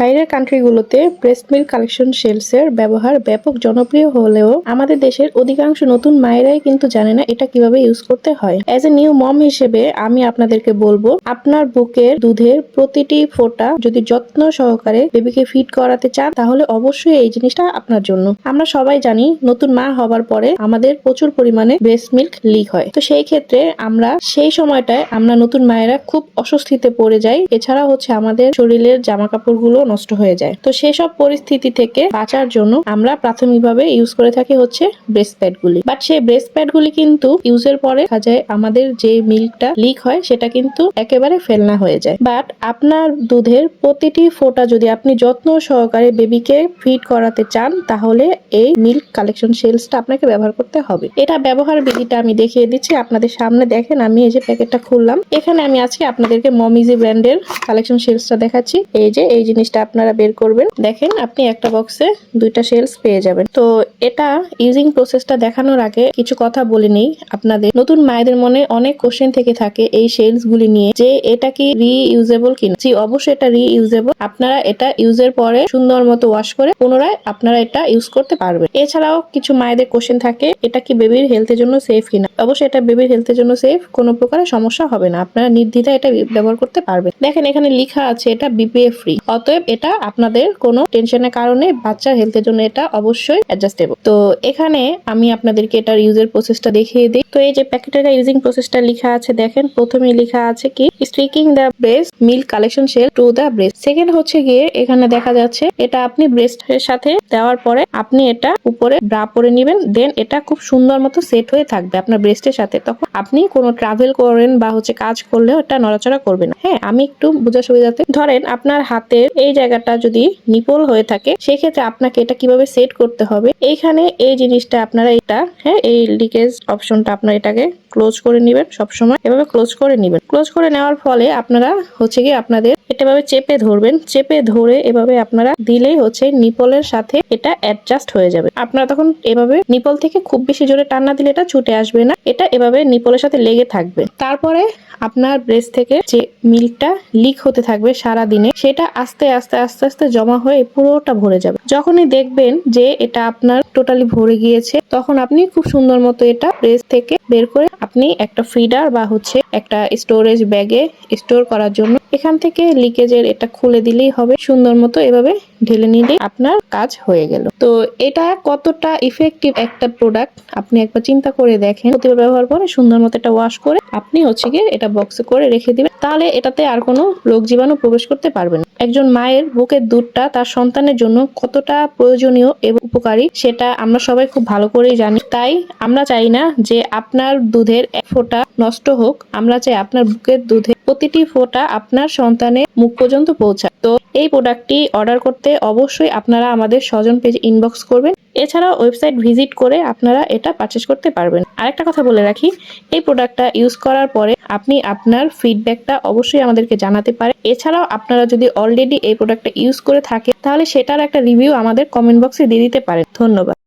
বাইরের কান্ট্রিগুলোতে breast milk collection শেলসের ব্যবহার ব্যাপক জনপ্রিয় হলেও আমাদের দেশের অধিকাংশ নতুন মায়েরাই কিন্তু জানে না এটা কীভাবে ইউজ করতে হয়। অ্যাজ এ নিউ মম হিসেবে আমি আপনাদেরকে বলব, আপনার বুকের দুধের প্রতিটি ফোঁটা যদি যত্ন সহকারে বেবিকে ফিড করাতে চান, তাহলে অবশ্যই এই জিনিসটা আপনার জন্য। আমরা সবাই জানি, নতুন মা হবার পরে আমাদের প্রচুর পরিমাণে ব্রেস্ট মিল্ক লিক হয়। তো সেই ক্ষেত্রে আমরা সেই সময়টায় আমরা নতুন মায়েরা খুব অস্বস্তিতে পড়ে যাই। এছাড়া হচ্ছে আমাদের শরীরের জামা কাপড়গুলো নষ্ট হয়ে যায়। তো সেসব পরিস্থিতি থেকে বাঁচার জন্য আমরা প্রাথমিকভাবে ইউজ করে থাকি হচ্ছে ব্রেস্ট প্যাড গুলি বাট সেই ব্রেস্ট প্যাড গুলি কিন্তু ইউজের পরে দেখা যায় আমাদের যে মিল্কটা লিক হয়, সেটা কিন্তু একেবারে ফেলনা হয়ে যায়। বাট আপনার দুধের প্রতিটি ফোঁটা যদি আপনি যত্ন সহকারে বেবিকে ফিড করাতে চান, তাহলে এই মিল্ক কালেকশন শেলসটা আপনাকে ব্যবহার করতে হবে। এটা ব্যবহার বিধিটা আমি দেখিয়ে দিচ্ছি, আপনাদের সামনে দেখেন, আমি এই যে প্যাকেটটা খুললাম। এখানে আমি আজকে আপনাদেরকে মমিজি ব্র্যান্ডের কালেকশন শেলসটা দেখাচ্ছি। এই যে, এই জিনিসটা আপনারা বের করবেন। দেখেন, আপনি একটা বক্সে দুইটা শেলস পেয়ে যাবেন। তো এটা ইউজিং প্রসেসটা দেখানোর আগে কিছু কথা বলে নেই আপনাদের। নতুন মায়েদের মনে অনেক কোশ্চেন থেকে থাকে এই শেলস গুলি নিয়ে যে এটা কি রিইউজেবল কিনা। জি, অবশ্যই এটা রিইউজেবল আপনারা এটা ইউজের পরে সুন্দর মতো ওয়াশ করে পুনরায় আপনারা এটা ইউজ করতে পারবেন। এছাড়াও কিছু মায়েদের কোশ্চেন থাকে, এটা কি বেবির হেলথের জন্য সেফ কিনা। অবশ্যই এটা বেবির হেলথের জন্য সেফ কোনো প্রকারের সমস্যা হবে না। আপনারা নির্দ্বিধায় এটা ব্যবহার করতে পারবেন। দেখেন, এখানে লেখা আছে এটা বিপিএ ফ্রি অতএব এটা আপনাদের কোনো টেনশনের কারণে বাচ্চার হেলথের জন্য এটা অবশ্যই অ্যাডজাস্টেবল তো এখানে আমি আপনাদেরকে এটার ইউজের প্রসেসটা দেখিয়ে দিই। তো এই যে প্যাকেটের ইউজিং প্রসেসটা লেখা আছে, দেখেন, প্রথমে লেখা আছে কি sticking the breast milk collection shell to the breast second হচ্ছে গিয়ে এখানে দেখা যাচ্ছে, এটা আপনি ব্রেস্টের সাথে দেওয়ার পরে আপনি এটা উপরে ব্রা পরে নেবেন দেন এটা খুব সুন্দর মতো সেট হয়ে থাকবে আপনার ব্রেস্টের সাথে। তখন আপনি কোনো ট্রাভেল করেন বা হচ্ছে কাজ করলেও এটা নড়াচড়া করবে না। হ্যাঁ আমি একটু বোঝার সুবিধাতে ধরেন আপনার হাতের এই জায়গাটা যদি নিপল হয়ে থাকে, সেক্ষেত্রে আপনাকে এটা কীভাবে সেট করতে হবে? এইখানে এই জিনিসটা আপনারা এটা হ্যাঁ এই লিকেজ অপশনটা আপনারা এটাকে ক্লোজ করে নেবেন সবসময়। এভাবে ক্লোজ করে নেবেন। ক্লোজ করে নেওয়ার ফলে আপনারা হচ্ছে গিয়ে আপনাদের এটা এভাবে চেপে ধরবেন, চেপে ধরে এভাবে আপনারা দিলেই হচ্ছে নিপলের সাথে এটা অ্যাডজাস্ট হয়ে যাবে। আপনারা তখন এভাবে নিপল থেকে খুব বেশি জোরে টান্না দিলে এটা ছুটে আসবে না, এটা এভাবে নিপলের সাথে লেগে থাকবে। তারপরে আপনার ব্রেস্ট থেকে যে মিল্কটা লিক হতে থাকবে সারা দিনে সেটা আস্তে আস্তে আস্তে আস্তে জমা হয়ে পুরোটা ভরে যাবে। যখনই দেখবেন যে এটা আপনার টোটালি ভরে গিয়েছে, তখন আপনি খুব সুন্দর মতো এটা ব্রেস্ট থেকে বের করে আপনি একটা ফিডার বা হচ্ছে একটা স্টোরেজ ব্যাগে স্টোর করার জন্য এখান থেকে লিকেজের এটা খুলে দিলেই হবে। সুন্দর মতো এভাবে ঢেলে নিলে আপনার কাজ হয়ে গেল। তো এটা কতটা ইফেক্টিভ একটা প্রোডাক্ট আপনি একবার চিন্তা করে দেখেন। প্রতিবার ব্যবহার করে সুন্দর মতো এটা ওয়াশ করে আপনি হচ্ছে গিয়ে এটা বক্সে করে রেখে দিবেন। তাহলে এটাতে আর কোনো রোগ জীবাণু প্রবেশ করতে পারবে না। একজন মায়ের বুকের দুধটা তার সন্তানের জন্য কতটা প্রয়োজনীয় এবং উপকারী, সেটা আমরা সবাই খুব ভালো করেই জানি। তাই আমরা চাই না যে আপনার দুধের এক ফোঁটা নষ্ট হোক, আমরা চাই আপনার বুকের দুধে প্রতিটি ফোঁটা আপনার সন্তানের মুখ পর্যন্ত পৌঁছায়। তো এই প্রোডাক্টটি অর্ডার করতে অবশ্যই আপনারা আমাদের স্বজন পেজ ইনবক্স করবেন। এছাড়াও ওয়েবসাইট ভিজিট করে আপনারা এটা পারচেস করতে পারবেন। আরেকটা কথা বলে রাখি, এই প্রোডাক্টটা ইউজ করার পরে আপনি আপনার ফিডব্যাকটা অবশ্যই আমাদেরকে জানাতে পারে এছাড়াও আপনারা যদি অলরেডি এই প্রোডাক্টটা ইউজ করে থাকে তাহলে সেটার একটা রিভিউ আমাদের কমেন্ট বক্সে দিয়ে দিতে পারেন। ধন্যবাদ।